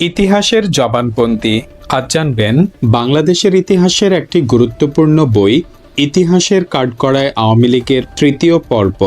ইতিহাসের জবানপন্থী আজ জানবেন, বাংলাদেশের ইতিহাসের একটি গুরুত্বপূর্ণ বই, ইতিহাসের কাঠগড়ায় আওয়ামী লীগের তৃতীয় পর্ব।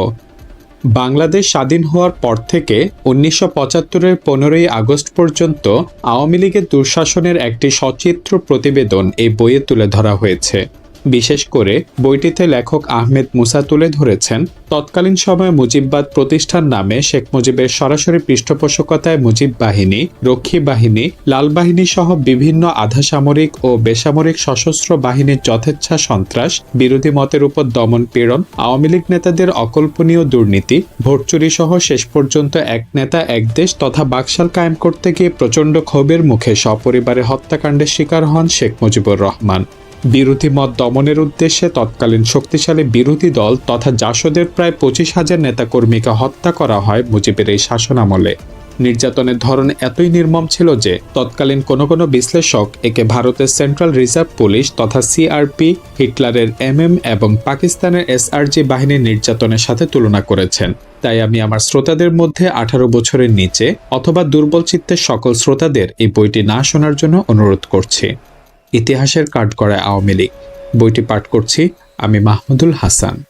বাংলাদেশ স্বাধীন হওয়ার পর থেকে উনিশশো পঁচাত্তরের পনেরোই আগস্ট পর্যন্ত আওয়ামী লীগের দুঃশাসনের একটি সচিত্র প্রতিবেদন এই বইয়ে তুলে ধরা হয়েছে। বিশেষ করে বইটিতে লেখক আহমেদ মুসা তুলে ধরেছেন, তৎকালীন সময়ে মুজিববাদ প্রতিষ্ঠান নামে শেখ মুজিবের সরাসরি পৃষ্ঠপোষকতায় মুজিব বাহিনী, রক্ষী বাহিনী, লাল বাহিনী সহ বিভিন্ন আধাসামরিক ও বেসামরিক সশস্ত্র বাহিনীর যথেচ্ছা সন্ত্রাস, বিরোধী মতের উপর দমন পীড়ন, আওয়ামী লীগ নেতাদের অকল্পনীয় দুর্নীতি ভোট চুরি সহ শেষ পর্যন্ত এক নেতা এক দেশ তথা বাকশাল কায়েম করতে গিয়ে প্রচণ্ড ক্ষোভের মুখে সপরিবারে হত্যাকাণ্ডের শিকার হন শেখ মুজিবুর রহমান। বিরোধী মত দমনের উদ্দেশ্যে তৎকালীন শক্তিশালী বিরোধী দল তথা জাসদের প্রায় পঁচিশ হাজার নেতাকর্মীকে হত্যা করা হয় মুজিবের এই শাসনামলে। নির্যাতনের ধরন এতই নির্মম ছিল যে তৎকালীন কোনো কোনো বিশ্লেষক একে ভারতের সেন্ট্রাল রিজার্ভ পুলিশ তথা সিআরপি, হিটলারের এমএম এবং পাকিস্তানের এসআরজি বাহিনীর নির্যাতনের সাথে তুলনা করেছেন। তাই আমি আমার শ্রোতাদের মধ্যে আঠারো বছরের নিচে অথবা দুর্বল চিত্তের সকল শ্রোতাদের এই বইটি না শোনার জন্য অনুরোধ করছি। ইতিহাসের কাঠ কাঠগড়ায় আওয়ামী লীগ। বইটি পাঠ করছি আমি মাহমুদুল হাসান।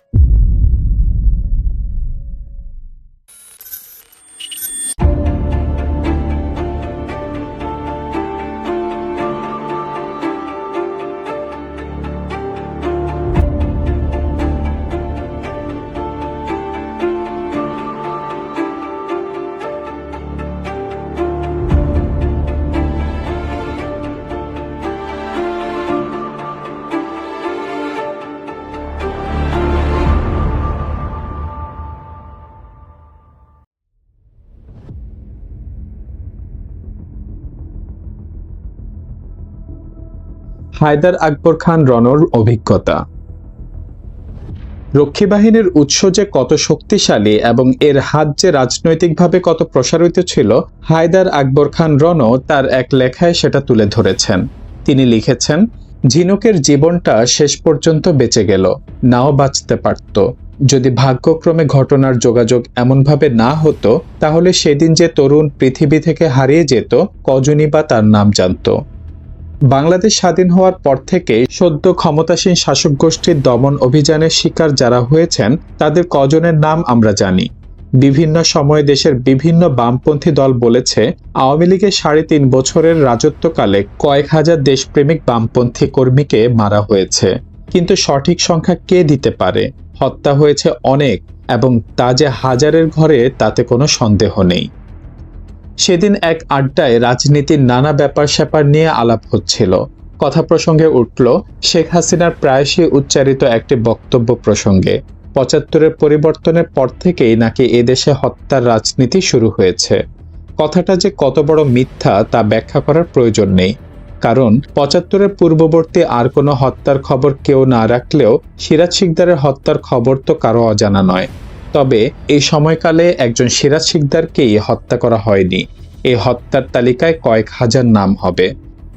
হায়দার আকবর খান রনর অভিজ্ঞতা। রক্ষী বাহিনীর উৎস যে কত শক্তিশালী এবং এর হাত যে রাজনৈতিকভাবে কত প্রসারিত ছিল, হায়দার আকবর খান রন তার এক লেখায় সেটা তুলে ধরেছেন। তিনি লিখেছেন, ঝিনুকের জীবনটা শেষ পর্যন্ত বেঁচে গেল, নাও বাঁচতে পারত। যদি ভাগ্যক্রমে ঘটনার যোগাযোগ এমনভাবে না হতো, তাহলে সেদিন যে তরুণ পৃথিবী থেকে হারিয়ে যেত, কজনই বা তার নাম জানতো। বাংলাদেশ স্বাধীন হওয়ার পর থেকে সদ্য ক্ষমতাসীন শাসক গোষ্ঠীর দমন অভিযানের শিকার যারা হয়েছেন, তাদের কজনের নাম আমরা জানি। বিভিন্ন সময়ে দেশের বিভিন্ন বামপন্থী দল বলেছে, আওয়ামী লীগের সাড়ে তিন বছরের রাজত্বকালে কয়েক হাজার দেশপ্রেমিক বামপন্থী কর্মীকে মারা হয়েছে। কিন্তু সঠিক সংখ্যা কে দিতে পারে? হত্যা হয়েছে অনেক এবং তা যে হাজারের ঘরে, তাতে কোনো সন্দেহ নেই। সেদিন এক আড্ডায় রাজনীতির নানা ব্যাপার স্যাপার নিয়ে আলাপ হচ্ছিল। কথা প্রসঙ্গে উঠল, শেখ হাসিনার প্রায়শই উচ্চারিত একটি বক্তব্য প্রসঙ্গে, পঁচাত্তরের পরিবর্তনের পর থেকেই নাকি এদেশে হত্যার রাজনীতি শুরু হয়েছে। কথাটা যে কত বড় মিথ্যা তা ব্যাখ্যা করার প্রয়োজন নেই। কারণ, পঁচাত্তরের পূর্ববর্তী আর কোনো হত্যার খবর কেউ না রাখলেও সিরাজ শিকদারের হত্যার খবর তো কারও অজানা নয়। তবে এই সময়কালে একজন সিরাজ শিকদারকেই হত্যা করা হয়নি। এই হত্যার তালিকায় কয়েক হাজার নাম হবে।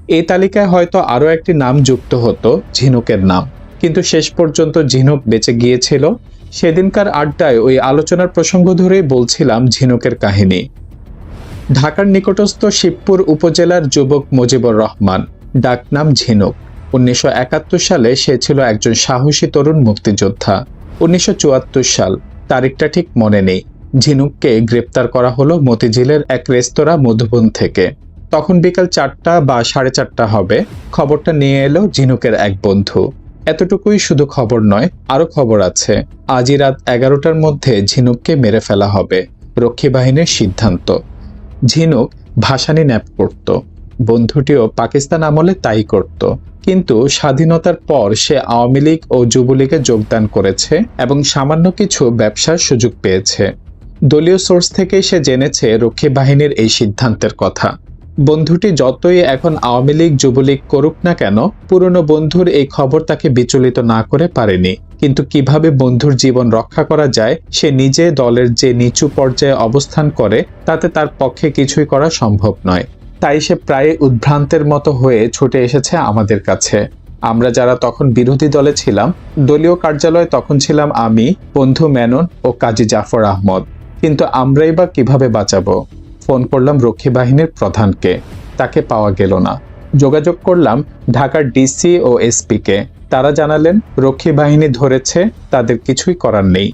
এই তালিকায় হয়তো আরও একটি নাম যুক্ত হতো, ঝিনুকের নাম। কিন্তু শেষ পর্যন্ত ঝিনুক বেঁচে গিয়েছিল। সেদিনকার আড্ডায় ওই আলোচনার প্রসঙ্গ ধরেই বলছিলাম ঝিনুকের কাহিনী। ঢাকার নিকটস্থ শিবপুর উপজেলার যুবক মুজিবুর রহমান ডাকনাম ঝিনুক। উনিশশো একাত্তর সালে সে ছিল একজন সাহসী তরুণ মুক্তিযোদ্ধা। উনিশশো চুয়াত্তর সাল তারিখটা ঠিক মনে নেই। ঝিনুককে গ্রেপ্তার করা হলো মতিঝিলের এক রেস্তোরাঁ মধুবন থেকে। তখন বিকাল চারটা বা সাড়ে চারটা হবে। খবরটা নিয়ে এলো ঝিনুকের এক বন্ধু। এতটুকুই শুধু খবর নয়, আরও খবর আছে। আজই রাত এগারোটার মধ্যে ঝিনুককে মেরে ফেলা হবে, রক্ষী বাহিনীর সিদ্ধান্ত। ঝিনুক ভাসানি ন্যাপ করত বন্ধুটিও পাকিস্তান আমলে তাই করত। কিন্তু স্বাধীনতার পর সে আওয়ামী লীগ ও যুবলীগে যোগদান করেছে এবং সামান্য কিছু ব্যবসার সুযোগ পেয়েছে। দলীয় সোর্স থেকে সে জেনেছে রক্ষী বাহিনীর এই সিদ্ধান্তের কথা। বন্ধুটি যতই এখন আওয়ামী লীগ, যুবলীগ করুক না কেন, পুরনো বন্ধুর এই খবর তাকে বিচলিত না করে পারেনি। কিন্তু কীভাবে বন্ধুর জীবন রক্ষা করা যায়, সে নিজে দলের যে নিচু পর্যায়ে অবস্থান করে, তাতে তার পক্ষে কিছুই করা সম্ভব নয়। তাই সে প্রায় উদ্ভ্রান্তের মতো হয়ে ছুটে এসেছে আমাদের কাছে। আমরা যারা তখন বিরোধী দলে ছিলাম, দলীয় কার্যালয়ে তখন ছিলাম আমি, বন্ধু মেনন ও কাজী জাফর আহমদ। কিন্তু আমরাই বা কীভাবে বাঁচাবো? ফোন করলাম রক্ষী বাহিনীর প্রধানকে। তাকে পাওয়া গেল না। যোগাযোগ করলাম ঢাকার ডিসি ও এসপিকে। তারা জানালেন, রক্ষী বাহিনী ধরেছে, তাদের কিছুই করার নেই।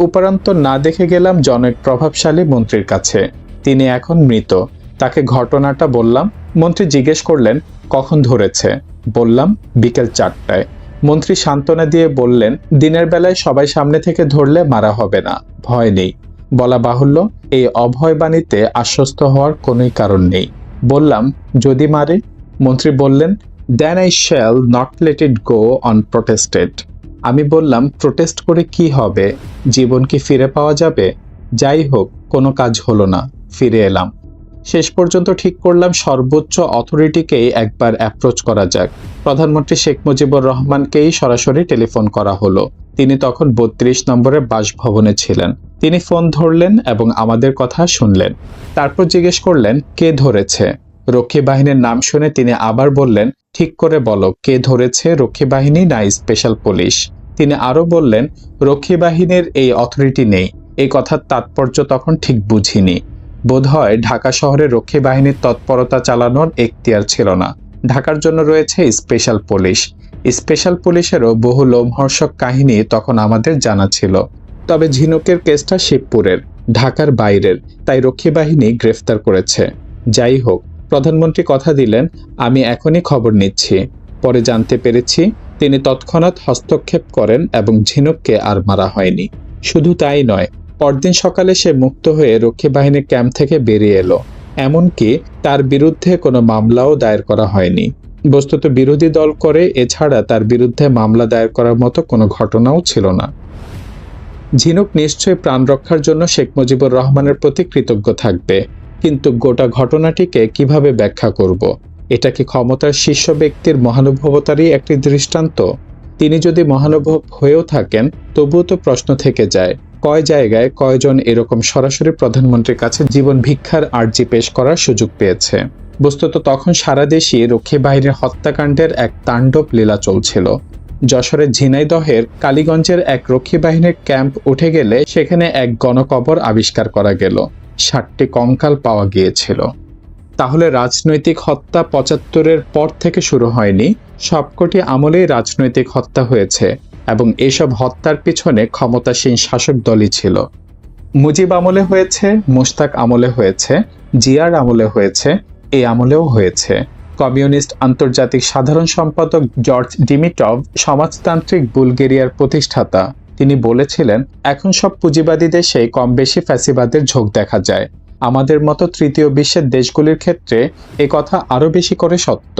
উপরান্ত না দেখে গেলাম জনক প্রভাবশালী মন্ত্রীর কাছে। তিনি এখন মৃত। তাকে ঘটনাটা বললাম। মন্ত্রী জিজ্ঞেস করলেন, কখন ধরেছে? বললাম, বিকেল চারটায়। মন্ত্রী সান্ত্বনা দিয়ে বললেন, দিনের বেলায় সবাই সামনে থেকে ধরলে মারা হবে না, ভয় নেই। বলা বাহুল্য, এই অভয় বাণীতে আশ্বস্ত হওয়ার কোনোই কারণ নেই। বললাম, যদি মারে? মন্ত্রী বললেন then I shall not let it go on protested আমি বললাম, প্রোটেস্ট করে কি হবে? জীবন কি ফিরে পাওয়া যাবে? যাই হোক, কোনো কাজ হলো না, ফিরে এলাম। শেষ পর্যন্ত ঠিক করলাম, সর্বোচ্চ অথরিটিকেই একবার অ্যাপ্রোচ করা যাক। প্রধানমন্ত্রী শেখ মুজিবুর রহমানকেই সরাসরি টেলিফোন করা হলো। তিনি তখন বত্রিশ নম্বরে বাসভবনে ছিলেন। তিনি ফোন ধরলেন এবং আমাদের কথা শুনলেন। তারপর জিজ্ঞেস করলেন, কে ধরেছে? রক্ষী বাহিনীর নাম শুনে তিনি আবার বললেন, ঠিক করে বলো, কে ধরেছে রক্ষী বাহিনী না স্পেশাল পুলিশ তিনি আরও বললেন, রক্ষী বাহিনীর এই অথরিটি নেই। এই কথার তাৎপর্য তখন ঠিক বুঝিনি। বোধহয় ঢাকা শহরে রক্ষী বাহিনীর তৎপরতা চালানোর এখতিয়ার ছিল না। ঢাকার জন্য রয়েছে স্পেশাল পুলিশ। স্পেশাল পুলিশেরও বহু লোমহর্ষক কাহিনী তখন আমাদের জানা ছিল। তবে ঝিনুকের কেসটা শিবপুরের, ঢাকার বাইরের, তাই রক্ষী বাহিনী গ্রেফতার করেছে। যাই হোক, প্রধানমন্ত্রী কথা দিলেন, আমি এখনই খবর নিচ্ছি। পরে জানতে পেরেছি, তিনি তৎক্ষণাৎ হস্তক্ষেপ করেন এবং ঝিনুককে আর মারা হয়নি। শুধু তাই নয় পরদিন সকালে সে মুক্ত হয়ে রক্ষী বাহিনীর ক্যাম্প থেকে বেরিয়ে এলো। এমনকি তার বিরুদ্ধে কোনো মামলাও দায়ের করা হয়নি। বস্তুত বিরোধী দল করে এছাড়া তার বিরুদ্ধে মামলা দায়ের করার মতো কোনো ঘটনাও ছিল না। ঝিনুক নিশ্চয়ই প্রাণ রক্ষার জন্য শেখ মুজিবুর রহমানের প্রতি কৃতজ্ঞ থাকবে। কিন্তু গোটা ঘটনাটিকে কীভাবে ব্যাখ্যা করব? এটা কি ক্ষমতার শীর্ষ ব্যক্তির মহানুভবতারই একটি দৃষ্টান্ত? তিনি যদি মহানুভব হয়েও থাকেন, তবুও তো প্রশ্ন থেকে যায়। কয় জায়গায় কয়জন এরকম সরাসরি প্রধানমন্ত্রীর কাছে জীবন ভিক্ষার আর্জি পেশ করার সুযোগ পেয়েছে? বস্তুত তখন সারা দেশে রক্ষী বাহিনীর হত্যাকাণ্ডের এক তাণ্ডব লীলা চলছিল। যশোরের ঝিনাইদহের কালীগঞ্জের এক রক্ষী বাহিনীর ক্যাম্প উঠে গেলে সেখানে এক গণকবর আবিষ্কার করা গেল। ষাটটি কঙ্কাল পাওয়া গিয়েছিল। তাহলে রাজনৈতিক হত্যা পঁচাত্তরের পর থেকে শুরু হয়নি? সবকটি আমলেই রাজনৈতিক হত্যা হয়েছে। এবং এসব হত্যার পিছনে ক্ষমতাসীন শাসক দলই ছিল। মুজিব আমলে হয়েছে মুস্তাক আমলে হয়েছে, জিয়ার আমলে হয়েছে এই আমলেও হয়েছে। কমিউনিস্ট আন্তর্জাতিক সাধারণ সম্পাদক জর্জ ডিমিটভ সমাজতান্ত্রিক বুলগেরিয়ার প্রতিষ্ঠাতা। তিনি বলেছিলেন, এখন সব পুঁজিবাদী দেশে কম বেশি ফ্যাসিবাদের ঝোঁক দেখা যায়। আমাদের মতো তৃতীয় বিশ্বের দেশগুলির ক্ষেত্রে এ কথা আরও বেশি করে সত্য।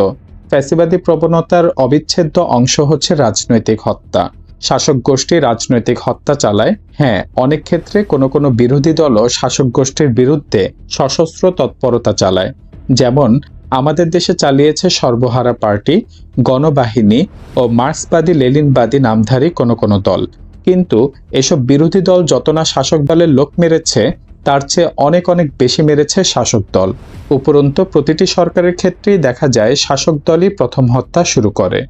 ফ্যাসিবাদী প্রবণতার অবিচ্ছেদ্য অংশ হচ্ছে রাজনৈতিক হত্যা। শাসক গোষ্ঠী রাজনৈতিক হত্যা চালায়। হ্যাঁ অনেক ক্ষেত্রে কোনো কোনো বিরোধী দলও শাসক গোষ্ঠীর বিরুদ্ধে সশস্ত্র তৎপরতা চালায়। যেমন, আমাদের দেশে চালিয়েছে সর্বহারা পার্টি, গণবাহিনী ও মার্ক্সবাদী লেলিনবাদী নামধারী কোনো কোনো দল। কিন্তু এসব বিরোধী দল যত না শাসক দলের লোক মেরেছে তার চেয়ে অনেক অনেক বেশি মেরেছে শাসক দল। উপরন্তু প্রতিটি সরকারের ক্ষেত্রেই দেখা যায় শাসক দলই প্রথম হত্যা শুরু করে।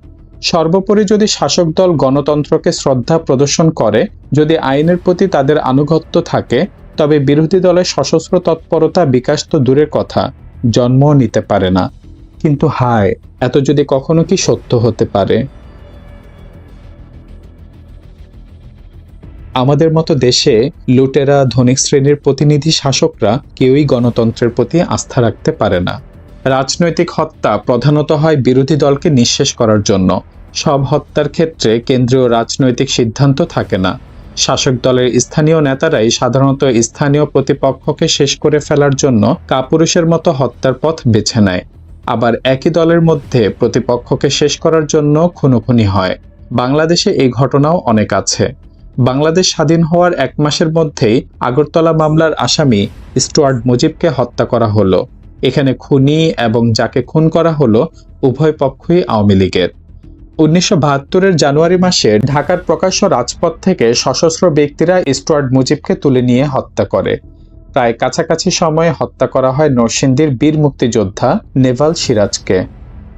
সর্বোপরি যদি শাসক দল গণতন্ত্রকে শ্রদ্ধা প্রদর্শন করে, যদি আইনের প্রতি তাদের আনুগত্য থাকে, তবে বিরোধী দলের সশস্ত্র তৎপরতা বিকাশ তো দূরের কথা, জন্মও নিতে পারে না। কিন্তু হায়, এত যদি কখনো কি সত্য হতে পারে? আমাদের মতো দেশে লুটেরা, ধনিক শ্রেণির প্রতিনিধি শাসকরা কেউই গণতন্ত্রের প্রতি আস্থা রাখতে পারে না। রাজনৈতিক হত্যা প্রধানত হয় বিরোধী দলকে নিঃশেষ করার জন্য। সব হত্যার ক্ষেত্রে কেন্দ্রীয় রাজনৈতিক সিদ্ধান্ত থাকে না। শাসক দলের স্থানীয় নেতারাই সাধারণত স্থানীয় প্রতিপক্ষকে শেষ করে ফেলার জন্য কাপুরুষের মতো হত্যার পথ বেছে নেয়। আবার একই দলের মধ্যে প্রতিপক্ষকে শেষ করার জন্য খুনোখুনি হয়। বাংলাদেশে এই ঘটনাও অনেক আছে। বাংলাদেশ স্বাধীন হওয়ার এক মাসের মধ্যেই আগরতলা মামলার আসামি স্টুয়ার্ট মুজিবকে হত্যা করা হলো। এখানে খুনি এবং যাকে খুন করা হলো উভয় পক্ষই আওয়ামী লীগের। উনিশশো বাহাত্তরের জানুয়ারি মাসে ঢাকার প্রকাশ্য রাজপথ থেকে সশস্ত্র ব্যক্তিরা স্টুয়ার্ট মুজিবকে তুলে নিয়ে হত্যা করে। প্রায় কাছাকাছি সময়ে হত্যা করা হয় নরসিংদীর বীর মুক্তিযোদ্ধা নেভাল সিরাজকে।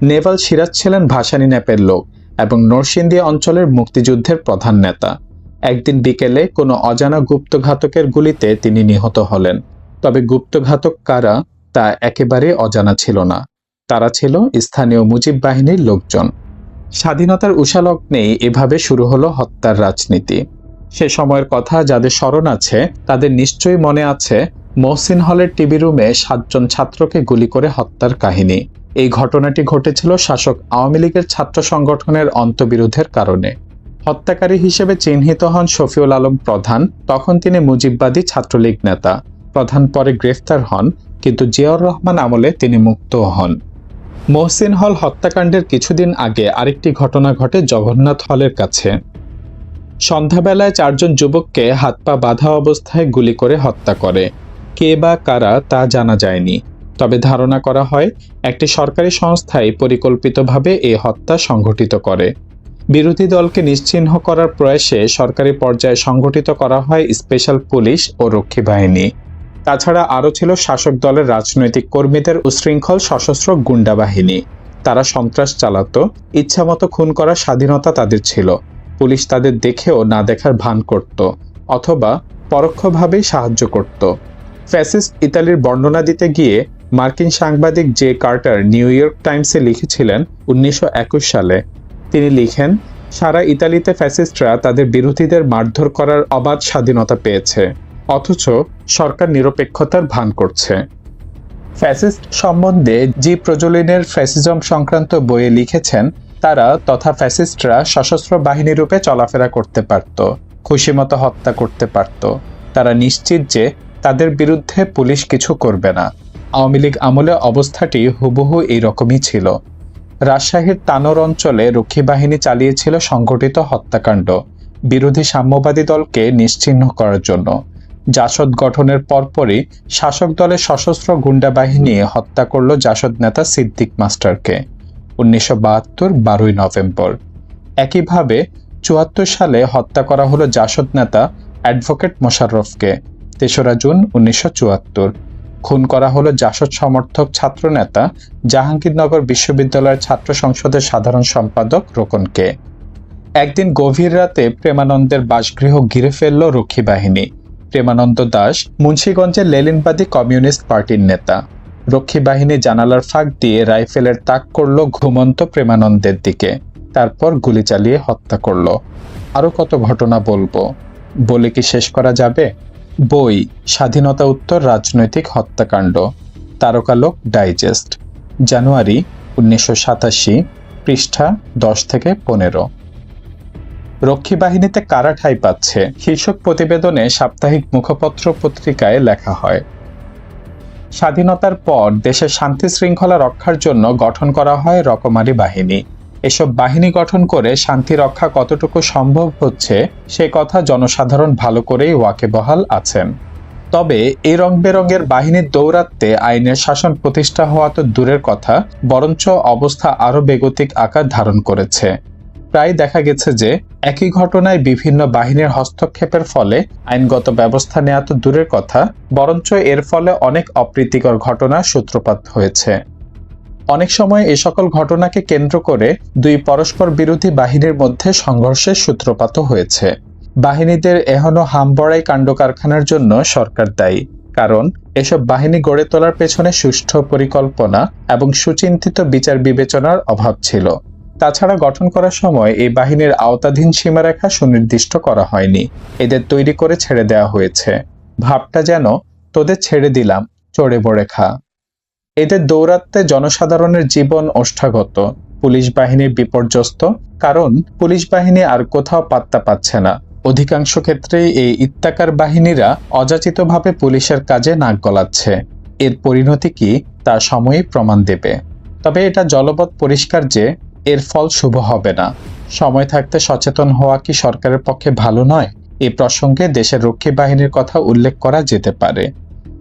নেভাল সিরাজ ছিলেন ভাসানী ন্যাপের লোক এবং নরসিংদী অঞ্চলের মুক্তিযুদ্ধের প্রধান নেতা। একদিন বিকেলে কোনো অজানা গুপ্তঘাতকের গুলিতে তিনি নিহত হলেন। তবে গুপ্তঘাতক কারা, তা একেবারে অজানা ছিল না। তারা ছিল স্থানীয় মুজিব বাহিনীর লোকজন। স্বাধীনতার উষালগ্নেই এভাবে শুরু হলো হত্যার রাজনীতি। সে সময়ের কথা যাদের স্মরণ আছে, তাদের নিশ্চয়ই মনে আছে, মহসিন হলের টিভি রুমে সাতজন ছাত্রকে গুলি করে হত্যার কাহিনী। এই ঘটনাটি ঘটেছিল শাসক আওয়ামী লীগের ছাত্র সংগঠনের অন্তবিরোধের কারণে। হত্যাকারী হিসেবে চিহ্নিত হন শফিউল আলম প্রধান, তখন তিনি মুজিববাদী ছাত্রলীগ নেতা। প্রধান পরে গ্রেফতার হন, কিন্তু জিয়াউর রহমান আমলে তিনি মুক্ত হন। মহসিন হল হত্যাকাণ্ডের কিছুদিন আগে আরেকটি ঘটনা ঘটে জগন্নাথ হলের কাছে। সন্ধ্যাবেলায় চারজন যুবককে হাত পা বাঁধা অবস্থায় গুলি করে হত্যা করে। কে বা কারা তা জানা যায়নি। তবে ধারণা করা হয়, একটি সরকারি সংস্থাই পরিকল্পিতভাবে এই হত্যা সংঘটিত করে। বিরোধী দলকে নিশ্চিহ্ন করার প্রয়াসে সরকারি পর্যায়ে সংগঠিত করা হয় স্পেশাল পুলিশ ও রক্ষী বাহিনী। তাছাড়া আরও ছিল শাসক দলের রাজনৈতিক কর্মীদের উশৃঙ্খল সশস্ত্র গুন্ডা বাহিনী। তারা সন্ত্রাস চালাতো, ইচ্ছামতো খুন করার স্বাধীনতা তাদের ছিল। পুলিশ তাদের দেখেও না দেখার ভান করত, অথবা পরোক্ষভাবেই সাহায্য করত। ফ্যাসিস্ট ইতালির বর্ণনা দিতে গিয়ে মার্কিন সাংবাদিক জে কার্টার নিউ ইয়র্ক টাইমসে লিখেছিলেন, উনিশশো একুশ সালে তিনি লিখেন, সারা ইতালিতে ফ্যাসিস্টরা তাদের বিরোধীদের মারধর করার অবাধ স্বাধীনতা পেয়েছে, অথচ সরকার নিরপেক্ষতার ভান করছে। ফ্যাসিস্ট সম্বন্ধে জি প্রজলিনের ফ্যাসিজম সংক্রান্ত বইয়ে লিখেছেন, তারা তথা ফ্যাসিস্টরা সশস্ত্র বাহিনী রূপে চলাফেরা করতে পারত, খুশিমতো হত্যা করতে পারত। তারা নিশ্চিত যে তাদের বিরুদ্ধে পুলিশ কিছু করবে না। আওয়ামী লীগ আমলে অবস্থাটি হুবহু এই রকমই ছিল। রাজশাহীর তানোর অঞ্চলে রক্ষী বাহিনী চালিয়েছিল সংগঠিত হত্যাকাণ্ড। বিরোধী সাম্যবাদী দলকে নিশ্চিহ্ন করার জন্য। জাসদ গঠনের পরপরই শাসক দলের সশস্ত্র গুন্ডা বাহিনী হত্যা করল জাসদ নেতা সিদ্দিক মাস্টারকে। উনিশশো বাহাত্তর বারোই নভেম্বর। একইভাবে চুয়াত্তর সালে হত্যা করা হলো জাসদ নেতা অ্যাডভোকেট মোশাররফকে। তেসরা জুন উনিশশো চুয়াত্তর। খুন করা হলো জাসদ সমর্থক ছাত্রনেতা জাহাঙ্গীরনগর বিশ্ববিদ্যালয়ের ছাত্র সংসদের সাধারণ সম্পাদক রোকনকে। একদিন গভীর রাতে প্রেমানন্দের বাসগৃহ ঘিরে ফেলল রক্ষী বাহিনী। প্রেমানন্দ দাস মুন্সীগঞ্জের লেলিনবাদী কমিউনিস্ট পার্টির নেতা। রক্ষী বাহিনী জানালার ফাঁক দিয়ে রাইফেলের তাক করল ঘুমন্ত প্রেমানন্দের দিকে। তারপর গুলি চালিয়ে হত্যা করল। আরও কত ঘটনা বলব? বলে কি শেষ করা যাবে? বই, স্বাধীনতা উত্তর রাজনৈতিক হত্যাকাণ্ড তারকালোক ডাইজেস্ট, জানুয়ারি উনিশশো সাতাশি, পৃষ্ঠা দশ থেকে পনেরো। রক্ষী বাহিনীতে কারা ঠাঁই পাচ্ছে? শীর্ষক প্রতিবেদনে সাপ্তাহিক মুখপত্র পত্রিকায় লেখা হয়, স্বাধীনতার পর দেশের শান্তি শৃঙ্খলা রক্ষার জন্য গঠন করা হয় রকমারি বাহিনী। এসব বাহিনী গঠন করে শান্তি রক্ষা কতটুকু সম্ভব হচ্ছে, সে কথা জনসাধারণ ভালো করেই ওয়াকেবহাল আছেন। তবে এই রং বেরঙের বাহিনীর দৌরাত্মে আইনের শাসন প্রতিষ্ঠা হওয়া তো দূরের কথা, বরঞ্চ অবস্থা আরও বেগতিক আকার ধারণ করেছে। প্রায় দেখা গেছে যে, একই ঘটনায় বিভিন্ন বাহিনীর হস্তক্ষেপের ফলে আইনগত ব্যবস্থা নেওয়া তো দূরের কথা, বরঞ্চ এর ফলে অনেক অপ্রীতিকর ঘটনা সূত্রপাত হয়েছে। অনেক সময় এ সকল ঘটনাকে কেন্দ্র করে দুই পরস্পর বিরোধী বাহিনীর মধ্যে সংঘর্ষের সূত্রপাত হয়েছে। বাহিনীদের এহনো হামবড়াই কাণ্ড কারখানার জন্য সরকার দায়ী, কারণ এসব বাহিনী গড়ে তোলার পেছনে সুষ্ঠু পরিকল্পনা এবং সুচিন্তিত বিচার বিবেচনার অভাব ছিল। তাছাড়া গঠন করার সময় এই বাহিনীর আওতাধীন সীমারেখা সুনির্দিষ্ট করা হয়নি। এদের তৈরি করে ছেড়ে দেওয়া হয়েছে। ভাবটা যেন, তোদের ছেড়ে দিলাম, চড়ে বড়ে খা। এদের দৌরাত্মে জনসাধারণের জীবন ওষ্ঠাগত পুলিশ বাহিনীর বিপর্যস্ত, কারণ পুলিশ বাহিনী আর কোথাও পাত্তা পাচ্ছে না। অধিকাংশ ক্ষেত্রেই এই ইত্তাকার বাহিনীরা অযাচিতভাবে পুলিশের কাজে নাক গলাচ্ছে। এর পরিণতি কি, তা সময়ই প্রমাণ দেবে। তবে এটা জলবৎ পরিষ্কার যে, এর ফল শুভ হবে না। সময় থাকতে সচেতন হওয়া কি সরকারের পক্ষে ভালো নয়? এ প্রসঙ্গে দেশের রক্ষী বাহিনীর কথা উল্লেখ করা যেতে পারে।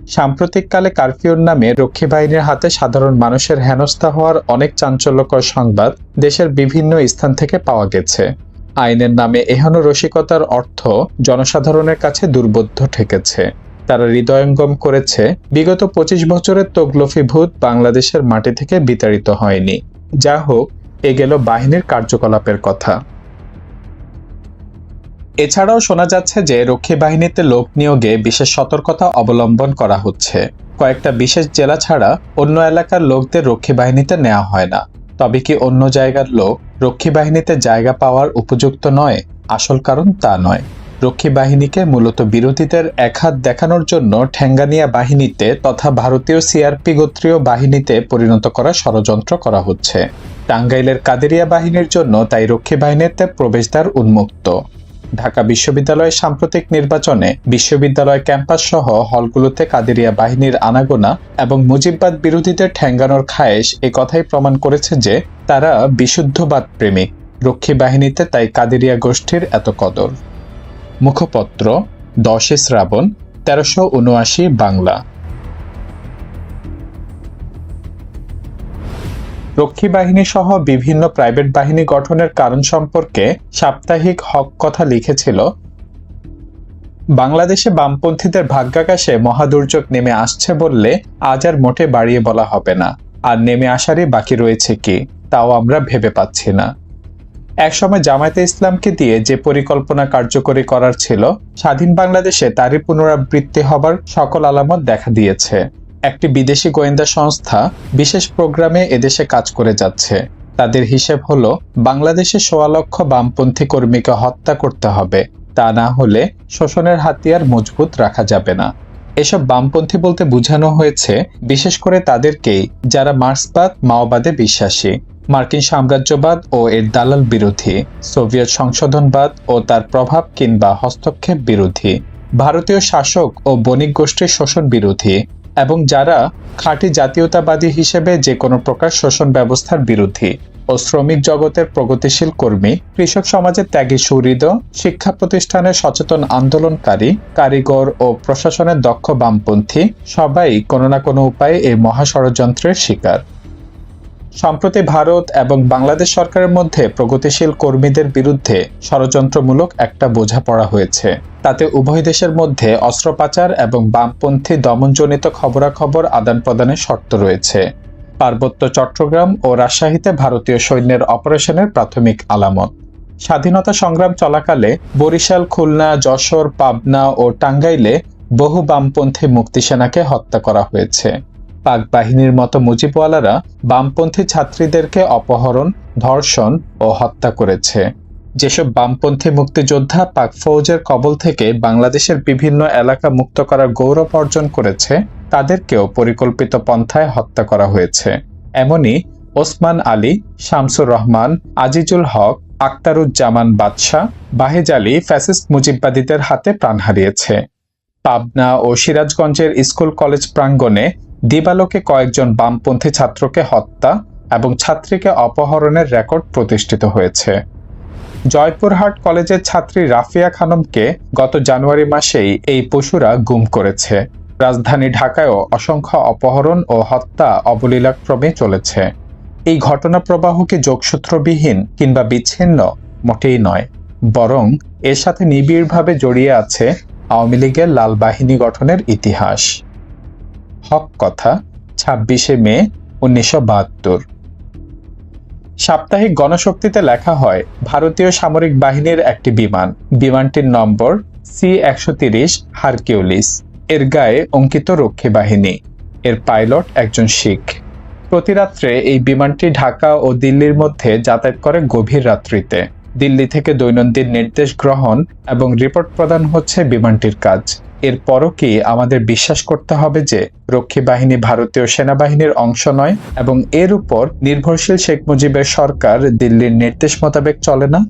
সাম্প্রতিককালে কারফিউর নামে রক্ষী বাহিনীর হাতে সাধারণ মানুষের হেনস্থা হওয়ার অনেক চাঞ্চল্যকর সংবাদ দেশের বিভিন্ন স্থান থেকে পাওয়া গেছে। আইনের নামে এহেন রসিকতার অর্থ জনসাধারণের কাছে দুর্বোধ্য ঠেকেছে। তারা হৃদয়ঙ্গম করেছে, বিগত পঁচিশ বছরের তগলফি ভূত বাংলাদেশের মাটি থেকে বিতাড়িত হয়নি। যা হোক, এ গেল বাহিনীর কার্যকলাপের কথা। এছাড়াও শোনা যাচ্ছে যে রক্ষী বাহিনীতে লোক নিয়োগে বিশেষ সতর্কতা অবলম্বন করা হচ্ছে। কয়েকটা বিশেষ জেলা ছাড়া অন্য এলাকার লোকদের রক্ষী বাহিনীতে নেওয়া হয় না। তবে কি অন্য জায়গার লোক রক্ষী বাহিনীতে জায়গা পাওয়ার উপযুক্ত নয়? আসল কারণ তা নয়। রক্ষী বাহিনীকে মূলত বিরোধীদের একহাত দেখানোর জন্য ঠেঙ্গানিয়া বাহিনীতে তথা ভারতীয় সিআরপি গোত্রীয় বাহিনীতে পরিণত করা ষড়যন্ত্র করা হচ্ছে। টাঙ্গাইলের কাদেরিয়া বাহিনীর জন্য তাই রক্ষী বাহিনীতে প্রবেশদ্বার উন্মুক্ত। ঢাকা বিশ্ববিদ্যালয়ের সাম্প্রতিক নির্বাচনে বিশ্ববিদ্যালয় ক্যাম্পাস সহ হলগুলোতে কাদেরিয়া বাহিনীর আনাগোনা এবং মুজিববাদ বিরোধীদের ঠেঙ্গানোর খায়েশ এ কথাই প্রমাণ করেছে যে তারা বিশুদ্ধবাদ প্রেমিক। রক্ষী বাহিনীতে তাই কাদেরিয়া গোষ্ঠীর এত কদর। মুখপত্র দশে শ্রাবণ, তেরোশো উনআশি বাংলা। রক্ষী বাহিনী সহ বিভিন্ন প্রাইভেট বাহিনী গঠনের কারণ সম্পর্কে সাপ্তাহিক হক কথা লিখেছিল। বাংলাদেশে বামপন্থীদের ভাগ্যাকাশে মহাদুর্যোগ নেমে আসছে বললে আজ আর মোটে বাড়িয়ে বলা হবে না। আর নেমে আসারই বাকি রয়েছে কি, তাও আমরা ভেবে পাচ্ছি না। একসময় জামায়াতে ইসলামকে দিয়ে যে পরিকল্পনা কার্যকরী করার ছিল, স্বাধীন বাংলাদেশে তারই পুনরাবৃত্তি হবার সকল আলামত দেখা দিয়েছে। একটি বিদেশি গোয়েন্দা সংস্থা বিশেষ প্রোগ্রামে এদেশে কাজ করে যাচ্ছে। তাদের হিসেব হলো, বাংলাদেশে সোয়া লক্ষ বামপন্থী কর্মীকে হত্যা করতে হবে। তা না হলে শোষণের হাতিয়ার মজবুত রাখা যাবে না। এসব বামপন্থী বলতে বোঝানো হয়েছে, বিশেষ করে তাদেরকেই, যারা মার্ক্সবাদ, মাওবাদে বিশ্বাসী। মার্কিন সাম্রাজ্যবাদ ও এর দালাল বিরোধী, সোভিয়েত সংশোধনবাদ ও তার প্রভাব কিংবা হস্তক্ষেপ বিরোধী। ভারতীয় শাসক ও বণিক গোষ্ঠীর শোষণ বিরোধী এবং যারা খাঁটি জাতীয়তাবাদী হিসেবে যে কোনো প্রকার শোষণ ব্যবস্থার বিরোধী ও শ্রমিক জগতের প্রগতিশীল কর্মী, কৃষক সমাজের ত্যাগী সুহৃদ, শিক্ষা প্রতিষ্ঠানের সচেতন আন্দোলনকারী, কারিগর ও প্রশাসনের দক্ষ বামপন্থী সবাই কোনো না কোনো উপায়ে এই মহাষড়যন্ত্রের শিকার। সম্প্রতি ভারত এবং বাংলাদেশ সরকারের মধ্যে প্রগতিশীল কর্মীদের বিরুদ্ধে ষড়যন্ত্রমূলক একটা বোঝাপড়া হয়েছে। তাতে উভয় দেশের মধ্যে অস্ত্র পাচার এবং বামপন্থী দমনজনিত খবরাখবর আদান প্রদানের শর্ত রয়েছে। পার্বত্য চট্টগ্রাম ও রাজশাহীতে ভারতীয় সৈন্যের অপারেশনের প্রাথমিক আলামত। স্বাধীনতা সংগ্রাম চলাকালে বরিশাল, খুলনা, যশোর, পাবনা ও টাঙ্গাইলে বহু বামপন্থী মুক্তিসেনাকে হত্যা করা হয়েছে। পাক বাহিনীর মতো মুজিবওয়ালারা বামপন্থী ছাত্রীদেরকে অপহরণ, ধর্ষণ ও হত্যা করেছে। যেসব বামপন্থী মুক্তিযোদ্ধা পাক ফৌজের কবল থেকে বাংলাদেশের বিভিন্ন এলাকা মুক্ত করার গৌরব অর্জন করেছে, তাদেরকেও পরিকল্পিত পন্থায় হত্যা করা হয়েছে। এমনই ওসমান আলী, শামসুর রহমান, আজিজুল হক আক্তারুজ্জামান বাদশাহ, বাহেজ আলী ফ্যাসিস্ট মুজিববাদীদের হাতে প্রাণ হারিয়েছে। পাবনা ও সিরাজগঞ্জের স্কুল কলেজ প্রাঙ্গণে দিবালোকে কয়েকজন বামপন্থী ছাত্রকে হত্যা এবং ছাত্রীকে অপহরণের রেকর্ড প্রতিষ্ঠিত হয়েছে। জয়পুরহাট কলেজের ছাত্রী রাফিয়া খানমকে গত জানুয়ারি মাসেই এই পশুরা গুম করেছে। রাজধানী ঢাকায়ও অসংখ্য অপহরণ ও হত্যা অবলীলাক্রমে চলেছে। এই ঘটনা প্রবাহ কি যোগসূত্রবিহীন কিংবা বিচ্ছিন্ন মোটেই নয়, বরং এর সাথে নিবিড়ভাবে জড়িয়ে আছে আওয়ামী লীগের লাল বাহিনী গঠনের ইতিহাস। হক কথা, ছাব্বিশে মে, উনিশশো বাহাত্তর। সাপ্তাহিক গণশক্তিতে লেখা হয়, ভারতীয় সামরিক বাহিনীর একটি বিমান। বিমানটির নম্বর সি একশো তিরিশ হারকিউলিস। এর গায়ে অঙ্কিত রক্ষী বাহিনী। এর পাইলট একজন শিখ। প্রতিরাত্রে এই বিমানটি ঢাকা ও দিল্লির মধ্যে যাতায়াত করে গভীর রাত্রিতে। দিল্লি থেকে দৈনন্দিন নির্দেশ গ্রহণ এবং রিপোর্ট প্রদান হচ্ছে বিমানটির কাজ। এরপরও কি আমাদের বিশ্বাস করতে হবে যে রক্ষী বাহিনী ভারতীয় সেনাবাহিনীর অংশ নয় এবং এর উপর নির্ভরশীল শেখ মুজিবের সরকার দিল্লির নির্দেশ মোতাবেক চলে না?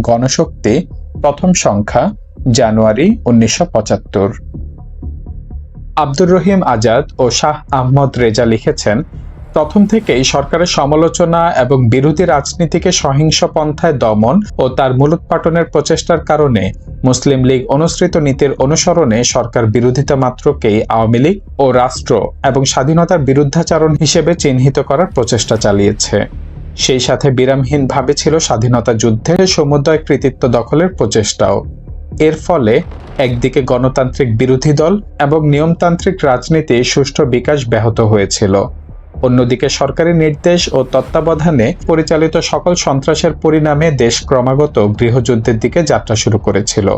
গণশক্তি, প্রথম সংখ্যা, জানুয়ারি উনিশশো পঁচাত্তর। আব্দুর রহিম আজাদ ও শাহ আহমদ রেজা লিখেছেন প্রথম থেকেই সরকারের সমালোচনা এবং বিরোধী রাজনীতিকে সহিংস পন্থায় দমন ও তার মূলোৎপাটনের প্রচেষ্টার কারণে মুসলিম লীগ অনুসৃত নীতির অনুসরণে সরকার বিরোধিতা মাত্রকেই আওয়ামী লীগ ও রাষ্ট্র এবং স্বাধীনতার বিরুদ্ধাচারণ হিসেবে চিহ্নিত করার প্রচেষ্টা চালিয়েছে। সেই সাথে বিরামহীনভাবে ছিল স্বাধীনতা যুদ্ধে সমুদয় কৃতিত্ব দখলের প্রচেষ্টাও। এর ফলে একদিকে গণতান্ত্রিক বিরোধী দল এবং নিয়মতান্ত্রিক রাজনীতি সুষ্ঠু বিকাশ ব্যাহত হয়েছিল। অন্যদিকে সরকারি নির্দেশ ও তত্ত্বাবধানে পরিচালিত সকল সন্ত্রাসের পরিণামে দেশ ক্রমাগত গৃহযুদ্ধের দিকে যাত্রা শুরু করেছিল।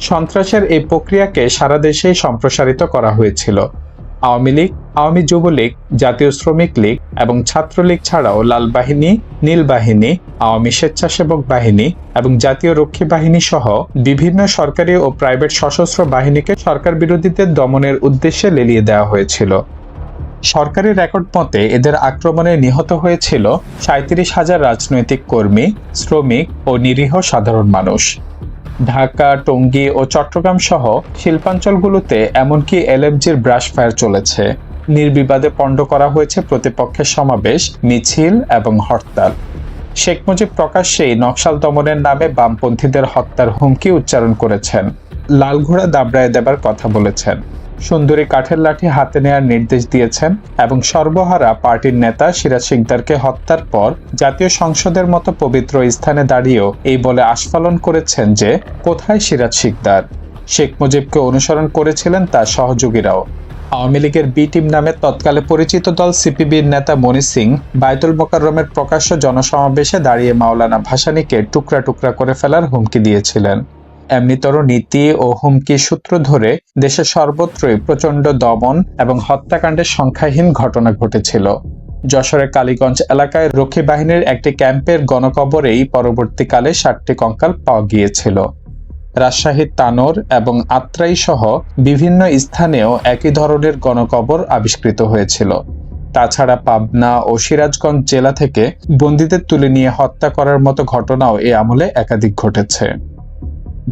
সন্ত্রাসের এই প্রক্রিয়াকে সারা দেশেই সম্প্রসারিত করা হয়েছিল। আওয়ামী লীগ, আওয়ামী যুবলীগ, জাতীয় শ্রমিক লীগ এবং ছাত্রলীগ ছাড়াও লাল বাহিনী, নীল বাহিনী, আওয়ামী স্বেচ্ছাসেবক বাহিনী এবং জাতীয় রক্ষী বাহিনী সহ বিভিন্ন সরকারি ও প্রাইভেট সশস্ত্র বাহিনীকে সরকার বিরোধীদের দমনের উদ্দেশ্যে লেলিয়ে দেওয়া হয়েছিল। সরকারি রেকর্ড মতে, এদের আক্রমণে নিহত হয়েছিল সাঁত্রিশ হাজার রাজনৈতিক কর্মী, শ্রমিক ও নিরীহ সাধারণ মানুষ। ঢাকা, টঙ্গী ও চট্টগ্রাম সহ শিল্পাঞ্চলগুলোতে এমনকি এলএমজির ব্রাশ ফায়ার চলেছে। নির্বিবাদে পণ্ড করা হয়েছে প্রতিপক্ষের সমাবেশ, মিছিল এবং হরতাল। শেখ মুজিব প্রকাশ্যেই নকশাল দমনের নামে বামপন্থীদের হত্যার হুমকি উচ্চারণ করেছেন। লালঘোড়া দাবড়ায় দেবার কথা বলেছেন। সুন্দরী কাঠের লাঠি হাতে নেয়ার নির্দেশ দিয়েছেন এবং সর্বহারা পার্টির নেতা সিরাজ শিকদারকে হত্যার পর জাতীয় সংসদের মতো পবিত্র স্থানে দাঁড়িয়েও এই বলে আস্ফালন করেছেন যে, কোথায় সিরাজ শিকদার? শেখ মুজিবকে অনুসরণ করেছিলেন তার সহযোগীরাও। আওয়ামী লীগের বি টিম নামে তৎকালে পরিচিত দল সিপিবির নেতা মনি সিং বায়তুল মোকাররমের প্রকাশ্য জনসমাবেশে দাঁড়িয়ে মাওলানা ভাসানীকে টুকরা টুকরা করে ফেলার হুমকি দিয়েছিলেন। এমনিতর নীতি ও হুমকি সূত্র ধরে দেশের সর্বত্রই প্রচণ্ড দমন এবং হত্যাকাণ্ডের সংখ্যাহীন ঘটনা ঘটেছিল। যশোরের কালীগঞ্জ এলাকায় রক্ষী বাহিনীর একটি ক্যাম্পের গণকবরেই পরবর্তীকালে ষাটটি কঙ্কাল পাওয়া গিয়েছিল। রাজশাহীর তানোর এবং আত্রাই সহ বিভিন্ন স্থানেও একই ধরনের গণকবর আবিষ্কৃত হয়েছিল। তাছাড়া পাবনা ও সিরাজগঞ্জ জেলা থেকে বন্দীদের তুলে নিয়ে হত্যা করার মতো ঘটনাও এ আমলে একাধিক ঘটেছে।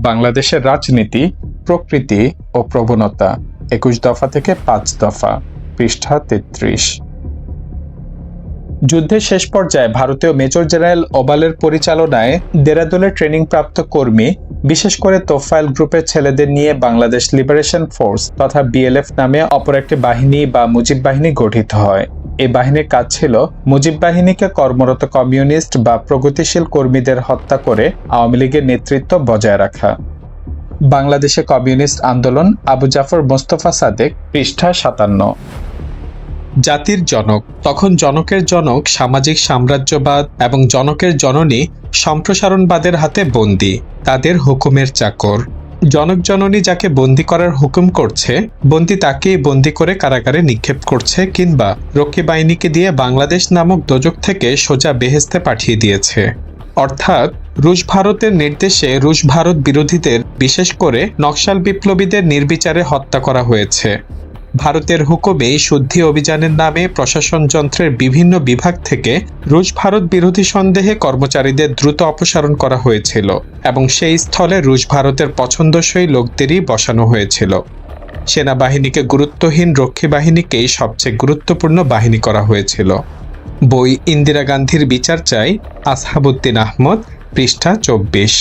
বাংলাদেশের রাজনীতি প্রকৃতি ও প্রবণতা একুশ দফা থেকে পাঁচ দফা পৃষ্ঠা তেত্রিশ। যুদ্ধের শেষ পর্যায়ে ভারতীয় মেজর জেনারেল ওবালের পরিচালনায় দেরাদুলের ট্রেনিংপ্রাপ্ত কর্মী, বিশেষ করে তোফাইল গ্রুপের ছেলেদের নিয়ে বাংলাদেশ লিবারেশন ফোর্স তথা বিএলএফ নামে অপর একটি বাহিনী বা মুজিব বাহিনী গঠিত হয়। এই বাহিনীর কাজ ছিল মুজিব বাহিনীকে কর্মরত কমিউনিস্ট বা প্রগতিশীল কর্মীদের হত্যা করে আওয়ামী লীগের নেতৃত্ব বজায় রাখা। বাংলাদেশে কমিউনিস্ট আন্দোলন আবু জাফর মোস্তফা সাদেক পৃষ্ঠা সাতান্ন। জাতির জনক। তখন জনকের জনক সামাজিক সাম্রাজ্যবাদ এবং জনকের জননী সম্প্রসারণবাদের হাতে বন্দী, তাদের হুকুমের চাকর। জনক জননী যাকে বন্দি করার হুকুম করছে, বন্দি তাকেই বন্দি করে কারাগারে নিক্ষেপ করছে কিংবা রক্ষী বাহিনীকে দিয়ে বাংলাদেশ নামক দোজক থেকে সোজা বেহেস্তে পাঠিয়ে দিয়েছে। অর্থাৎ রুশ ভারতের নির্দেশে রুশ ভারত বিরোধীদের, বিশেষ করে নকশাল বিপ্লবীদের নির্বিচারে হত্যা করা হয়েছে। ভারতের হুকুমে শুদ্ধি অভিযানের নামে প্রশাসন যন্ত্রের বিভিন্ন বিভাগ থেকে রুশ ভারত বিরোধী সন্দেহে কর্মচারীদের দ্রুত অপসারণ করা হয়েছিল এবং সেই স্থলে রুশ ভারতের পছন্দসই লোকদেরই বসানো হয়েছিল। সেনাবাহিনীকে গুরুত্বহীন রক্ষী বাহিনীকেই সবচেয়ে গুরুত্বপূর্ণ বাহিনী করা হয়েছিল। বই ইন্দিরা গান্ধীর বিচার চাই, আসহাবুদ্দিন আহমদ, পৃষ্ঠা চব্বিশ।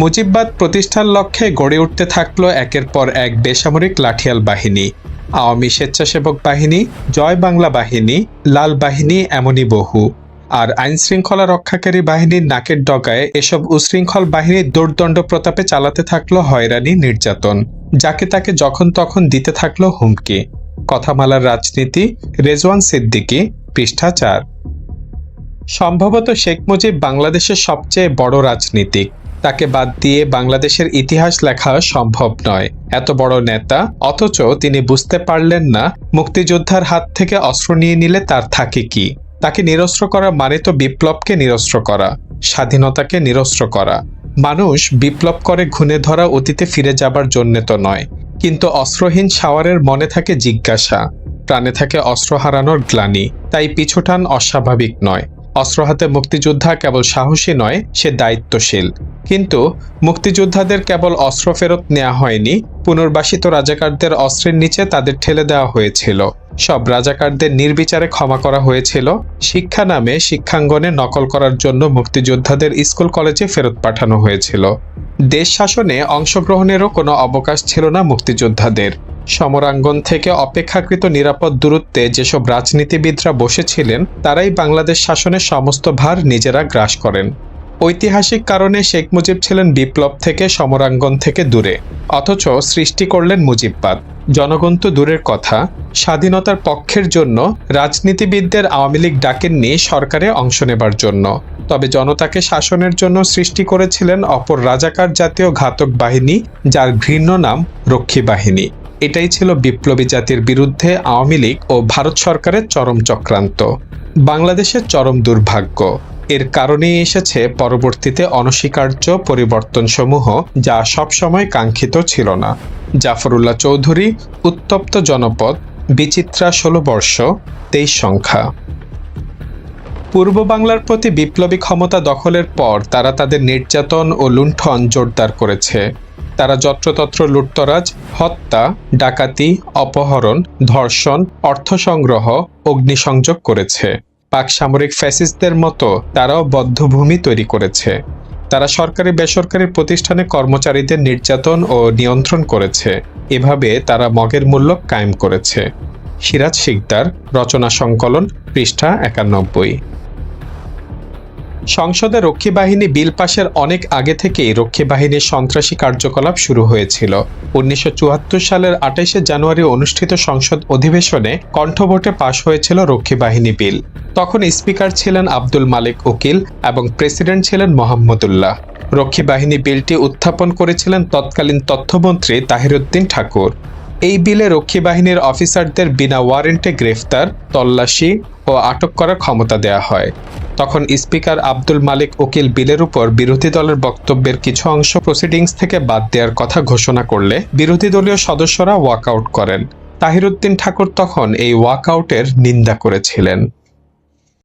মুজিববাদ প্রতিষ্ঠার লক্ষ্যে গড়ে উঠতে থাকল একের পর এক বেসামরিক লাঠিয়াল বাহিনী। আওয়ামী স্বেচ্ছাসেবক বাহিনী, জয় বাংলা বাহিনী, লাল বাহিনী এমনই বহু। আর আইনশৃঙ্খলা রক্ষাকারী বাহিনীর নাকের ডগায় এসব উশৃঙ্খল বাহিনী দুর্দণ্ড প্রতাপে চালাতে থাকল হয়রানি নির্যাতন, যাকে তাকে যখন তখন দিতে থাকল হুমকি। কথামালার রাজনীতি, রেজওয়ান সিদ্দিকী, পৃষ্ঠা চার। সম্ভবত শেখ মুজিব বাংলাদেশের সবচেয়ে বড় রাজনীতিক। তাকে বাদ দিয়ে বাংলাদেশের ইতিহাস লেখা সম্ভব নয়। এত বড় নেতা, অথচ তিনি বুঝতে পারলেন না, মুক্তিযোদ্ধার হাত থেকে অস্ত্র নিয়ে নিলে তার থাকে কি। তাকে নিরস্ত্র করা মানে তো বিপ্লবকে নিরস্ত্র করা, স্বাধীনতাকে নিরস্ত্র করা। মানুষ বিপ্লব করে ঘুণে ধরা অতীতে ফিরে যাবার জন্যে তো নয়, কিন্তু অস্ত্রহীন সাওয়ারের মনে থাকে জিজ্ঞাসা। প্রাণে থাকে অস্ত্র হারানোর গ্লানি, তাই পিছুটান অস্বাভাবিক নয়। অস্ত্র হাতে মুক্তিযোদ্ধা কেবল সাহসী নয়, সে দায়িত্বশীল। কিন্তু মুক্তিযোদ্ধাদের কেবল অস্ত্র ফেরত নেওয়া হয়নি, পুনর্বাসিত রাজাকারদের অস্ত্রের নিচে তাদের ঠেলে দেওয়া হয়েছিল। সব রাজাকারদের নির্বিচারে ক্ষমা করা হয়েছিল। শিক্ষা নামে শিক্ষাঙ্গনে নকল করার জন্য মুক্তিযোদ্ধাদের স্কুল কলেজে ফেরত পাঠানো হয়েছিল। দেশ শাসনে অংশগ্রহণেরও কোনো অবকাশ ছিল না মুক্তিযোদ্ধাদের। সমরাঙ্গন থেকে অপেক্ষাকৃত নিরাপদ দূরত্বে যেসব রাজনীতিবিদরা বসেছিলেন, তারাই বাংলাদেশ শাসনের সমস্ত ভার নিজেরা গ্রাস করেন। ঐতিহাসিক কারণে শেখ মুজিব ছিলেন বিপ্লব থেকে, সমরাঙ্গন থেকে দূরে। অথচ সৃষ্টি করলেন মুজিববাদ। জনগণ তো দূরের কথা। স্বাধীনতার পক্ষের জন্য রাজনীতিবিদদের আওয়ামী লীগ ডাকেননি সরকারে অংশ নেবার জন্য। তবে জনতাকে শাসনের জন্য সৃষ্টি করেছিলেন অপর রাজাকার জাতীয় ঘাতক বাহিনী, যার ঘৃণ্য নাম রক্ষী বাহিনী। এটাই ছিল বিপ্লবী জাতির বিরুদ্ধে আওয়ামী লীগ ও ভারত সরকারের চরম চক্রান্ত। বাংলাদেশের চরম দুর্ভাগ্য। এর কারণেই এসেছে পরবর্তীতে অনস্বীকার্য পরিবর্তনসমূহ যা সবসময় কাঙ্ক্ষিত ছিল না। জাফরুল্লাহ চৌধুরী, উত্তপ্ত জনপদ, বিচিত্রা ষোলো বর্ষ, তেইশ সংখ্যা। পূর্ব বাংলার প্রতি বিপ্লবী ক্ষমতা দখলের পর তারা তাদের নির্যাতন ও লুণ্ঠন জোরদার করেছে। তারা যত্রতত্র লুটতরাজ, হত্যা, ডাকাতি, অপহরণ, ধর্ষণ অর্থ সংগ্রহ অগ্নিসংযোগ করেছে। পাক সামরিক ফ্যাসিস্টদের মতো তারাও বদ্ধভূমি তৈরি করেছে। তারা সরকারি বেসরকারি প্রতিষ্ঠানে কর্মচারীদের নির্যাতন ও নিয়ন্ত্রণ করেছে। এভাবে তারা মগের মূল্য কায়েম করেছে। সিরাজ শিকদার, রচনা সংকলন, পৃষ্ঠা একানব্বই। সংসদে রক্ষী বাহিনী বিল পাশের অনেক আগে থেকেই রক্ষী বাহিনীর সন্ত্রাসী কার্যকলাপ শুরু হয়েছিল। উনিশশো চুয়াত্তর সালের আঠাইশে জানুয়ারি অনুষ্ঠিত সংসদ অধিবেশনে কণ্ঠভোটে পাশ হয়েছিল রক্ষী বাহিনী বিল। তখন স্পিকার ছিলেন আব্দুল মালিক উকিল এবং প্রেসিডেন্ট ছিলেন মোহাম্মদুল্লাহ। রক্ষী বাহিনী বিলটি উত্থাপন করেছিলেন তৎকালীন তথ্যমন্ত্রী তাহিরুদ্দিন ঠাকুর। এই বিলে রক্ষী বাহিনীর অফিসারদের বিনা ওয়ারেন্টে গ্রেফতার, তল্লাশি ও আটক করার ক্ষমতা দেয়া হয়। তখন স্পিকার আব্দুল মালিক উকিল বিলের উপর বিরোধী দলের বক্তব্যের কিছু অংশ প্রসিডিংস থেকে বাদ দেওয়ার কথা ঘোষণা করলে বিরোধী দলীয় সদস্যরা ওয়াকআউট করেন। তাহিরুদ্দিন ঠাকুর তখন এই ওয়াকআউটের নিন্দা করেছিলেন।